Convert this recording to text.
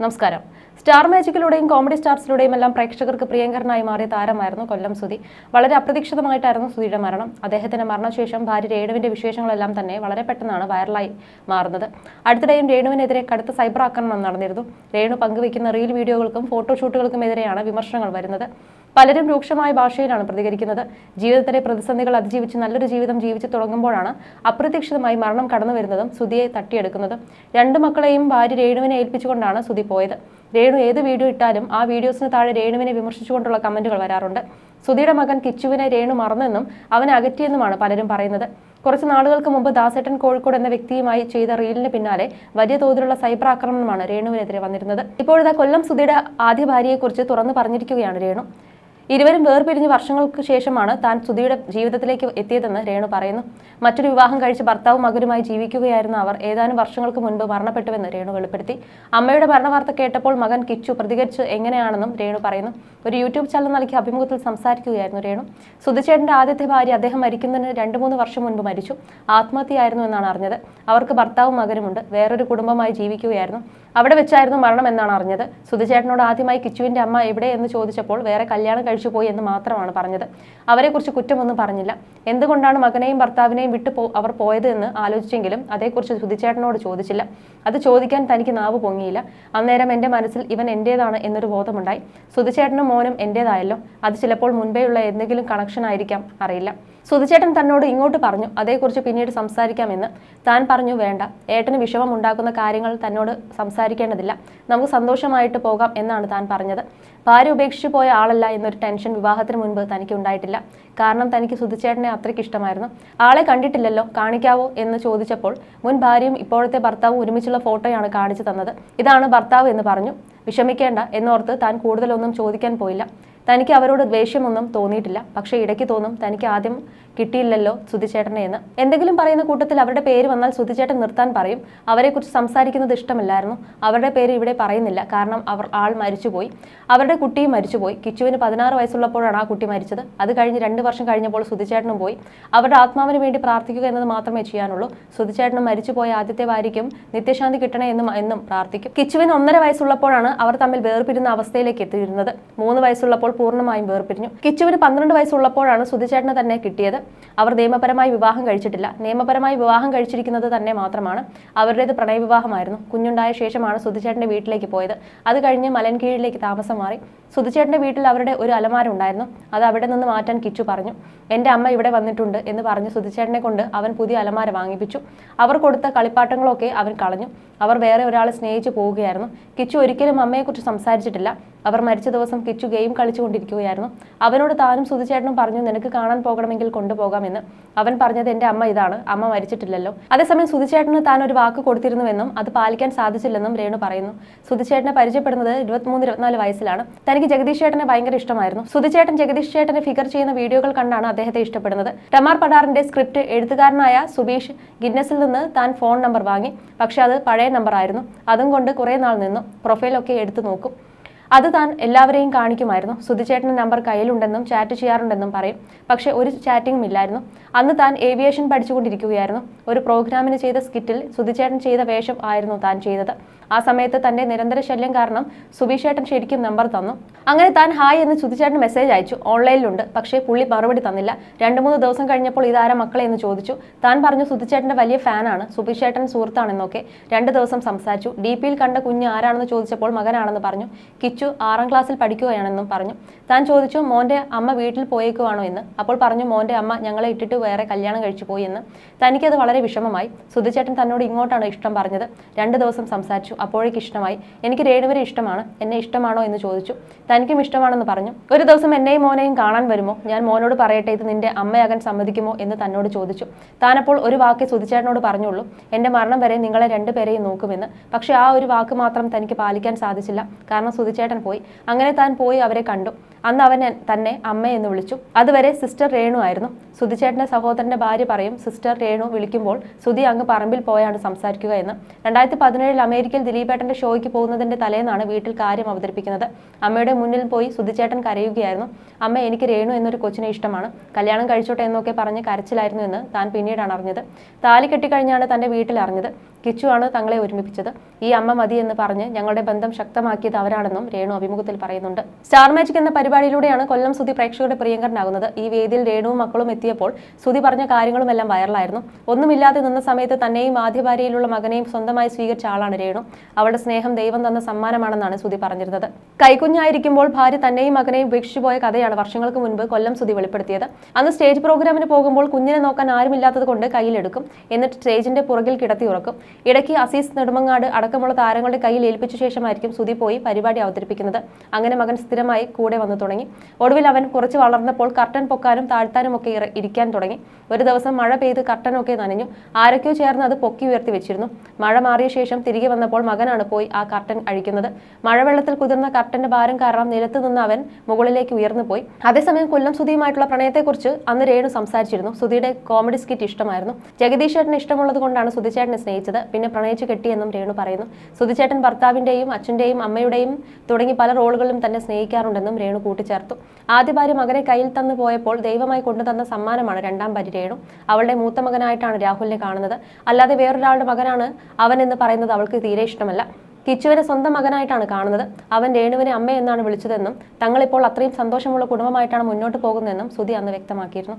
നമസ്കാരം. Star മാജിക്കിലൂടെയും comedy സ്റ്റാർസിലൂടെയും എല്ലാം പ്രേക്ഷകർക്ക് പ്രിയങ്കരനായി മാറിയ താരമായിരുന്നു കൊല്ലം സുധി. വളരെ അപ്രതീക്ഷിതമായിട്ടായിരുന്നു സുധിയുടെ മരണം. അദ്ദേഹത്തിന്റെ മരണശേഷം ഭാര്യ രേണുവിന്റെ വിശേഷങ്ങളെല്ലാം തന്നെ വളരെ പെട്ടെന്നാണ് വൈറലായി മാറുന്നത്. അടുത്തിടെയും രേണുവിനെതിരെ കടുത്ത സൈബർ ആക്രമണം നടന്നിരുന്നു. രേണു പങ്കുവയ്ക്കുന്ന റീൽ വീഡിയോകൾക്കും ഫോട്ടോഷൂട്ടുകൾക്കും എതിരെയാണ് വിമർശനങ്ങൾ വരുന്നത്. പലരും രൂക്ഷമായ ഭാഷയിലാണ് പ്രതികരിക്കുന്നത്. ജീവിതത്തിലെ പ്രതിസന്ധികൾ അതിജീവിച്ച് നല്ലൊരു ജീവിതം ജീവിച്ചു തുടങ്ങുമ്പോഴാണ് അപ്രതീക്ഷിതമായി മരണം കടന്നു വരുന്നതും സുധിയെ തട്ടിയെടുക്കുന്നതും. രണ്ട് മക്കളെയും ഭാര്യ രേണുവിനെ ഏൽപ്പിച്ചുകൊണ്ടാണ് സുധി പോയത്. രേണു ഏത് വീഡിയോ ഇട്ടാലും ആ വീഡിയോസിന് താഴെ രേണുവിനെ വിമർശിച്ചുകൊണ്ടുള്ള കമന്റുകൾ വരാറുണ്ട്. സുധിയുടെ മകൻ കിച്ചുവിനെ രേണു മറന്നെന്നും അവനെ അകറ്റിയെന്നുമാണ് പലരും പറയുന്നത്. കുറച്ച് നാളുകൾക്ക് മുമ്പ് ദാസേട്ടൻ കോഴിക്കോട് എന്ന വ്യക്തിയുമായി ചെയ്ത റീലിന് പിന്നാലെ വലിയ തോതിലുള്ള സൈബർ ആക്രമണമാണ് രേണുവിനെതിരെ വന്നിരുന്നത്. ഇപ്പോഴത്തെ കൊല്ലം സുധിയുടെ ആദ്യ ഭാര്യയെക്കുറിച്ച് തുറന്നു പറഞ്ഞിരിക്കുകയാണ് രേണു. ഇരുവരും വേർപിരിഞ്ഞ് വർഷങ്ങൾക്ക് ശേഷമാണ് താൻ സുധിയുടെ ജീവിതത്തിലേക്ക് എത്തിയതെന്ന് രേണു പറയുന്നു. മറ്റൊരു വിവാഹം കഴിച്ച് ഭർത്താവും മകനുമായി ജീവിക്കുകയായിരുന്ന അവർ ഏതാനും വർഷങ്ങൾക്ക് മുൻപ് മരണപ്പെട്ടുവെന്ന് രേണു വെളിപ്പെടുത്തി. അമ്മയുടെ മരണവാർത്ത കേട്ടപ്പോൾ മകൻ കിച്ചു പ്രതികരിച്ച് എങ്ങനെയാണെന്നും രേണു പറയുന്നു. ഒരു യൂട്യൂബ് ചാനൽ നൽകിയ അഭിമുഖത്തിൽ സംസാരിക്കുകയായിരുന്നു രേണു. സുധിച്ചേട്ടന്റെ ആദ്യത്തെ ഭാര്യ അദ്ദേഹം മരിക്കുന്നതിന് രണ്ട് മൂന്ന് വർഷം മുൻപ് മരിച്ചു. ആത്മഹത്യയായിരുന്നു എന്നാണ് അറിഞ്ഞത്. അവർക്ക് ഭർത്താവും മകനുമുണ്ട്. വേറൊരു കുടുംബമായി ജീവിക്കുകയായിരുന്നു. അവിടെ വെച്ചായിരുന്നു മരണം എന്നാണ് അറിഞ്ഞത്. സുധിച്ചേട്ടനോട് ആദ്യമായി കിച്ചുവിന്റെ അമ്മ എവിടെ എന്ന് ചോദിച്ചപ്പോൾ വേറെ കല്യാണം കഴിച്ചു പോയി എന്ന് മാത്രമാണ് പറഞ്ഞത്. അവരെക്കുറിച്ച് കുറ്റമൊന്നും പറഞ്ഞില്ല. എന്തുകൊണ്ടാണ് മകനെയും ഭർത്താവിനെയും വിട്ടു പോ അവർ പോയത് എന്ന് ആലോചിച്ചെങ്കിലും അതേക്കുറിച്ച് സുധിച്ചേട്ടനോട് ചോദിച്ചില്ല. അത് ചോദിക്കാൻ തനിക്ക് നാവ് പൊങ്ങിയില്ല. അന്നേരം എന്റെ മനസ്സിൽ ഇവൻ എന്റേതാണ് എന്നൊരു ബോധമുണ്ടായി. സുധിച്ചേട്ടനും മോനും എന്റേതായല്ലോ. അത് ചിലപ്പോൾ മുൻപേയുള്ള എന്തെങ്കിലും കണക്ഷൻ ആയിരിക്കാം. അറിയില്ല. സുധിച്ചേട്ടൻ തന്നോട് ഇങ്ങോട്ട് പറഞ്ഞു. അതേക്കുറിച്ച് പിന്നീട് സംസാരിക്കാമെന്ന് താൻ പറഞ്ഞു വേണ്ട. ഏട്ടന് വിഷമം ഉണ്ടാക്കുന്ന കാര്യങ്ങൾ തന്നോട് സംസാരിക്കേണ്ടതില്ല. നമുക്ക് സന്തോഷമായിട്ട് പോകാം എന്നാണ് താൻ പറഞ്ഞത്. ഭാര്യ ഉപേക്ഷിച്ചു പോയ ആളല്ല എന്നൊരു ടെൻഷൻ വിവാഹത്തിന് മുൻപ് തനിക്ക് ഉണ്ടായിട്ടില്ല. കാരണം തനിക്ക് സുധിച്ചേട്ടനെ അത്രയ്ക്ക് ഇഷ്ടമായിരുന്നു. ആളെ കണ്ടിട്ടില്ലല്ലോ കാണിക്കാവോ എന്ന് ചോദിച്ചപ്പോൾ മുൻ ഭാര്യയും ഇപ്പോഴത്തെ ഭർത്താവും ഒരുമിച്ചുള്ള ഫോട്ടോയാണ് കാണിച്ചു തന്നത്. ഇതാണ് ഭർത്താവ് എന്ന് പറഞ്ഞു. വിഷമിക്കേണ്ട എന്നോർത്ത് താൻ കൂടുതലൊന്നും ചോദിക്കാൻ പോയില്ല. തനിക്ക് അവരോട് ദ്വേഷ്യമൊന്നും തോന്നിയിട്ടില്ല. പക്ഷേ ഇടയ്ക്ക് തോന്നും തനിക്ക് ആദ്യം കിട്ടിയില്ലല്ലോ സുധിച്ചേട്ടനെ എന്ന്. എന്തെങ്കിലും പറയുന്ന കൂട്ടത്തിൽ അവരുടെ പേര് വന്നാൽ സുധിച്ചേട്ടൻ നിർത്താൻ പറയും. അവരെക്കുറിച്ച് സംസാരിക്കുന്നത് ഇഷ്ടമില്ലായിരുന്നു. അവരുടെ പേര് ഇവിടെ പറയുന്നില്ല. കാരണം അവർ ആൾ മരിച്ചുപോയി. അവരുടെ കുട്ടിയും മരിച്ചുപോയി. കിച്ചുവിന് പതിനാറ് വയസ്സുള്ളപ്പോഴാണ് ആ കുട്ടി മരിച്ചത്. അത് കഴിഞ്ഞ് രണ്ട് വർഷം കഴിഞ്ഞപ്പോൾ സുധിച്ചേട്ടനും പോയി. അവരുടെ ആത്മാവിന് വേണ്ടി പ്രാർത്ഥിക്കുക എന്നത് മാത്രമേ ചെയ്യാനുള്ളൂ. സുധിച്ചേട്ടനും മരിച്ചുപോയ ആദ്യത്തെ ഭാര്യയ്ക്കും നിത്യശാന്തി കിട്ടണേ എന്നും എന്നും പ്രാർത്ഥിക്കും. കിച്ചുവിന് ഒന്നര വയസ്സുള്ളപ്പോഴാണ് അവർ തമ്മിൽ വേർപിരുന്ന അവസ്ഥയിലേക്ക് എത്തിയിരുന്നത്. മൂന്ന് വയസ്സുള്ളപ്പോൾ പൂർണമായും വേർപിരിഞ്ഞു. കിച്ചുവിന് പന്ത്രണ്ട് വയസ്സുള്ളപ്പോഴാണ് സുധിചേട്ടനെ തന്നെ കിട്ടിയത്. അവർ നിയമപരമായി വിവാഹം കഴിച്ചിട്ടില്ല. നിയമപരമായി വിവാഹം കഴിച്ചിരിക്കുന്നത് തന്നെ മാത്രമാണ് അവരുടേത് പ്രണയവിവാഹമായിരുന്നു. കുഞ്ഞുണ്ടായ ശേഷമാണ് സുധിചേട്ടന്റെ വീട്ടിലേക്ക് പോയത്. അത് കഴിഞ്ഞ് മലൻകീഴിലേക്ക് താമസം മാറി. സുധിചേട്ടന്റെ വീട്ടിൽ അവരുടെ ഒരു അലമാര ഉണ്ടായിരുന്നു അത് അവിടെ നിന്ന് മാറ്റാൻ കിച്ചു പറഞ്ഞു. എന്റെ അമ്മ ഇവിടെ വന്നിട്ടുണ്ട് എന്ന് പറഞ്ഞ് സുധിച്ചേട്ടനെ കൊണ്ട് അവൻ പുതിയ അലമാര വാങ്ങിപ്പിച്ചു. അവർ കൊടുത്ത കളിപ്പാട്ടങ്ങളൊക്കെ അവൻ കളഞ്ഞു. അവർ വേറെ ഒരാളെ സ്നേഹിച്ചു പോവുകയായിരുന്നു. കിച്ചു ഒരിക്കലും അമ്മയെക്കുറിച്ച് സംസാരിച്ചിട്ടില്ല. അവർ മരിച്ച ദിവസം കിച്ചു ഗെയിം കളിച്ചുകൊണ്ടിരിക്കുകയായിരുന്നു. അവനോട് താനും സുധിച്ചേട്ടനും പറഞ്ഞു നിനക്ക് കാണാൻ പോകണമെങ്കിൽ കൊണ്ടുപോകാമെന്ന്. അവൻ പറഞ്ഞത് എന്റെ അമ്മ ഇതാണ്. അമ്മ മരിച്ചിട്ടില്ലല്ലോ. അതേസമയം സുധിച്ചേട്ടന് താൻ ഒരു വാക്ക് കൊടുത്തിരുന്നുവെന്നും അത് പാലിക്കാൻ സാധിച്ചില്ലെന്നും രേണു പറയുന്നു. സുധിച്ചേട്ടനെ പരിചയപ്പെടുന്നത് ഇരുപത്തിമൂന്ന് ഇരുപത്തിനാല് വയസ്സിലാണ്. തനിക്ക് ജഗദീഷ് ചേട്ടനെ ഭയങ്കര ഇഷ്ടമായിരുന്നു. സുധിച്ചേട്ടൻ ജഗദീഷ് ചേട്ടനെ ഫിഗർ ചെയ്യുന്ന വീഡിയോകൾ കണ്ടാണ് അദ്ദേഹത്തെ ഇഷ്ടപ്പെടുന്നത്. ടമാർ പടാറിന്റെ സ്ക്രിപ്റ്റ് എഴുത്തുകാരനായ സുബീഷ് ഗിന്നസിൽ നിന്ന് താൻ ഫോൺ നമ്പർ വാങ്ങി. പക്ഷെ അത് പഴയ നമ്പർ ആയിരുന്നു. അതും കൊണ്ട് കുറേ നാൾ നിന്നു. പ്രൊഫൈലൊക്കെ എടുത്തു നോക്കും. അത് താൻ എല്ലാവരെയും കാണിക്കുമായിരുന്നു. സുധിച്ചേട്ടന്റെ നമ്പർ കയ്യിലുണ്ടെന്നും ചാറ്റ് ചെയ്യാറുണ്ടെന്നും പറയും. പക്ഷേ ഒരു ചാറ്റിംഗും ഇല്ലായിരുന്നു. അന്ന് താൻ ഏവിയേഷൻ പഠിച്ചുകൊണ്ടിരിക്കുകയായിരുന്നു. ഒരു പ്രോഗ്രാമിന് ചെയ്ത സ്കിറ്റിൽ സുധിച്ചേട്ടൻ ചെയ്ത വേഷം ആയിരുന്നു താൻ ചെയ്തത്. ആ സമയത്ത് തന്റെ നിരന്തര ശല്യം കാരണം സുബീഷേട്ടൻ ശരിക്കും നമ്പർ തന്നു. അങ്ങനെ താൻ ഹായ് എന്ന് സുധിച്ചേട്ടൻ മെസ്സേജ് അയച്ചു. ഓൺലൈനിലുണ്ട്. പക്ഷേ പുള്ളി മറുപടി തന്നില്ല. രണ്ട് മൂന്ന് ദിവസം കഴിഞ്ഞപ്പോൾ ഇതാര മക്കളെ എന്ന് ചോദിച്ചു. താൻ പറഞ്ഞു സുധിച്ചേട്ടന്റെ വലിയ ഫാനാണ്. സുബീഷേട്ടൻ സുഹൃത്താണെന്നൊക്കെ. രണ്ട് ദിവസം സംസാരിച്ചു. ഡി പിയിൽ കണ്ട കുഞ്ഞ് ആരാണെന്ന് ചോദിച്ചപ്പോൾ മകനാണെന്ന് പറഞ്ഞു. കിച്ചു ആറാം ക്ലാസ്സിൽ പഠിക്കുകയാണെന്നും പറഞ്ഞു. താൻ ചോദിച്ചു മോന്റെ അമ്മ വീട്ടിൽ പോയേക്കുവാണോ എന്ന്? അപ്പോൾ പറഞ്ഞു മോന്റെ അമ്മ ഞങ്ങളെ ഇട്ടിട്ട് വേറെ കല്യാണം കഴിച്ചു പോയി എന്ന്. തനിക്കത് വളരെ വിഷമമായി. സുധിച്ചേട്ടൻ തന്നോട് ഇങ്ങോട്ടാണ് ഇഷ്ടം പറഞ്ഞത്. രണ്ട് ദിവസം സംസാരിച്ചു. അപ്പോഴേക്ക് ഇഷ്ടമായി. എനിക്ക് രേണുവരെ ഇഷ്ടമാണ്. എന്നെ ഇഷ്ടമാണോ? എന്ന് ചോദിച്ചു. തനിക്കും ഇഷ്ടമാണെന്ന് പറഞ്ഞു. ഒരു ദിവസം എന്നെയും മോനെയും കാണാൻ വരുമോ? ഞാൻ മോനോട് പറയട്ടെ ഇത് നിന്റെ അമ്മയാകാൻ സമ്മതിക്കുമോ? എന്ന് തന്നോട് ചോദിച്ചു. താനപ്പോൾ ഒരു വാക്ക് സുധിച്ചേട്ടനോട് പറഞ്ഞുള്ളൂ. എന്റെ മരണം വരെ നിങ്ങളെ രണ്ടുപേരെയും നോക്കുമെന്ന്. പക്ഷേ ആ ഒരു വാക്ക് മാത്രം തനിക്ക് പാലിക്കാൻ സാധിച്ചില്ല. കാരണം സുധിച്ചേട്ടൻ പോയി. അങ്ങനെ താൻ പോയി അവരെ കണ്ടു. അന്ന് അവൻ തന്നെ അമ്മ എന്ന് വിളിച്ചു. അതുവരെ സിസ്റ്റർ രേണു ആയിരുന്നു. സുധിച്ചേട്ടന്റെ സഹോദരന്റെ ഭാര്യ പറയും സിസ്റ്റർ രേണു വിളിക്കുമ്പോൾ സുധി അങ്ങ് പറമ്പിൽ പോയാണ് സംസാരിക്കുക എന്ന്. രണ്ടായിരത്തി പതിനേഴിൽ അമേരിക്കയിൽ ദിലീപേട്ടന്റെ ഷോയ്ക്ക് പോകുന്നതിന്റെ തലേന്നാണ് വീട്ടിൽ കാര്യം അവതരിപ്പിക്കുന്നത്. അമ്മയുടെ മുന്നിൽ പോയി സുധിച്ചേട്ടൻ കരയുകയായിരുന്നു. അമ്മ എനിക്ക് രേണു എന്നൊരു കൊച്ചിനെ ഇഷ്ടമാണ്. കല്യാണം കഴിച്ചോട്ടെ എന്നൊക്കെ പറഞ്ഞ് കരച്ചിലായിരുന്നു എന്ന് താൻ പിന്നീടാണ് അറിഞ്ഞത് താലി കെട്ടിക്കഴിഞ്ഞാണ് തന്റെ വീട്ടിൽ അറിഞ്ഞത്. കിച്ചുവാണ് തങ്ങളെ ഒരുമിപ്പിച്ചത്. ഈ അമ്മ മതി എന്ന് പറഞ്ഞ് ഞങ്ങളുടെ ബന്ധം ശക്തമാക്കിയത് അവരാണെന്നും രേണു അഭിമുഖത്തിൽ പറയുന്നുണ്ട്. സ്റ്റാർ മാജിക് എന്ന പരിപാടിയിലൂടെയാണ് കൊല്ലം സുധി പ്രേക്ഷകരുടെ പ്രിയങ്കരനാകുന്നത്. ഈ വേദിയിൽ രേണുവും മക്കളും എത്തിയപ്പോൾ സുധി പറഞ്ഞ കാര്യങ്ങളും എല്ലാം വൈറലായിരുന്നു. ഒന്നുമില്ലാതെ നിന്ന സമയത്ത് തന്നെയും ആദ്യ ഭാര്യയിലുള്ള മകനെയും സ്വന്തമായി സ്വീകരിച്ച ആളാണ് രേണു. അവളുടെ സ്നേഹം ദൈവം തന്ന സമ്മാനമാണെന്നാണ് സുധി പറഞ്ഞിരുന്നത്. കൈക്കുഞ്ഞായിരിക്കുമ്പോൾ ഭാര്യ തന്നെയും മകനെയും ഉപേക്ഷിച്ചു പോയ കഥയാണ് വർഷങ്ങൾക്ക് മുൻപ് കൊല്ലം സുധി വെളിപ്പെടുത്തിയത്. അന്ന് സ്റ്റേജ് പ്രോഗ്രാമിന് പോകുമ്പോൾ കുഞ്ഞിനെ നോക്കാൻ ആരുമില്ലാത്തത് കൊണ്ട് കയ്യിലെടുക്കും. എന്നിട്ട് സ്റ്റേജിന്റെ പുറകിൽ കിടത്തി ഉറക്കും. ഇടയ്ക്ക് അസീസ് നെടുമങ്ങാട് അടക്കമുള്ള താരങ്ങളുടെ കയ്യിൽ ഏൽപ്പിച്ച ശേഷമായിരിക്കും സുധി പോയി പരിപാടി അവതരിപ്പിക്കുന്നത്. അങ്ങനെ മകൻ സ്ഥിരമായി കൂടെ വന്നു തുടങ്ങി. ഒടുവിൽ അവൻ കുറച്ച് വളർന്നപ്പോൾ കർട്ടൻ പൊക്കാനും താഴ്ത്താനും ഒക്കെ ഇരിക്കാൻ തുടങ്ങി. ഒരു ദിവസം മഴ പെയ്ത് കർട്ടനൊക്കെ നനഞ്ഞു. ആരൊക്കെയോ ചേർന്ന് അത് പൊക്കി ഉയർത്തി വെച്ചിരുന്നു. മഴ മാറിയ ശേഷം തിരികെ വന്നപ്പോൾ മകനാണ് പോയി ആ കർട്ടൻ അഴിക്കുന്നത്. മഴവെള്ളത്തിൽ കുതിർന്ന കർട്ടന്റെ ഭാരം കാരണം നിലത്ത് നിന്ന് അവൻ മുകളിലേക്ക് ഉയർന്നു പോയി. അതേസമയം കൊല്ലം സുധിയുമായിട്ടുള്ള പ്രണയത്തെക്കുറിച്ച് അന്ന് രേണു സംസാരിച്ചിരുന്നു. സുധിയുടെ കോമഡി സ്കിറ്റ് ഇഷ്ടമായിരുന്നു. ജഗദീഷ് ചേട്ടന് ഇഷ്ടമുള്ളത് കൊണ്ടാണ് സുധിച്ചേട്ടനെ സ്നേഹിച്ചത്. പിന്നെ പ്രണയിച്ചു കെട്ടിയെന്നും രേണു പറയുന്നു. സുധിച്ചേട്ടൻ ഭർത്താവിന്റെയും അച്ഛന്റെയും അമ്മയുടെയും തുടങ്ങി പല റോളുകളിലും തന്നെ സ്നേഹിക്കാറുണ്ടെന്നും രേണു കൂട്ടിച്ചേർത്തു. ആദ്യ ഭാര്യ മകനെ കയ്യിൽ തന്നു പോയപ്പോൾ ദൈവമായി കൊണ്ടുതന്ന സമ്മാനമാണ് രണ്ടാം ഭാര്യ രേണു. അവളുടെ മൂത്ത മകനായിട്ടാണ് രാഹുലിനെ കാണുന്നത്. അല്ലാതെ വേറൊരാളുടെ മകനാണ് അവൻ എന്ന് പറയുന്നത് അവൾക്ക് തീരെ ഇഷ്ടമല്ല. കിച്ചുവിനെ സ്വന്തം മകനായിട്ടാണ് കാണുന്നത്. അവൻ രേണുവിനെ അമ്മ എന്നാണ് വിളിച്ചതെന്നും തങ്ങളിപ്പോൾ അത്രയും സന്തോഷമുള്ള കുടുംബമായിട്ടാണ് മുന്നോട്ട് പോകുന്നതെന്നും സുധി അന്ന് വ്യക്തമാക്കിയിരുന്നു.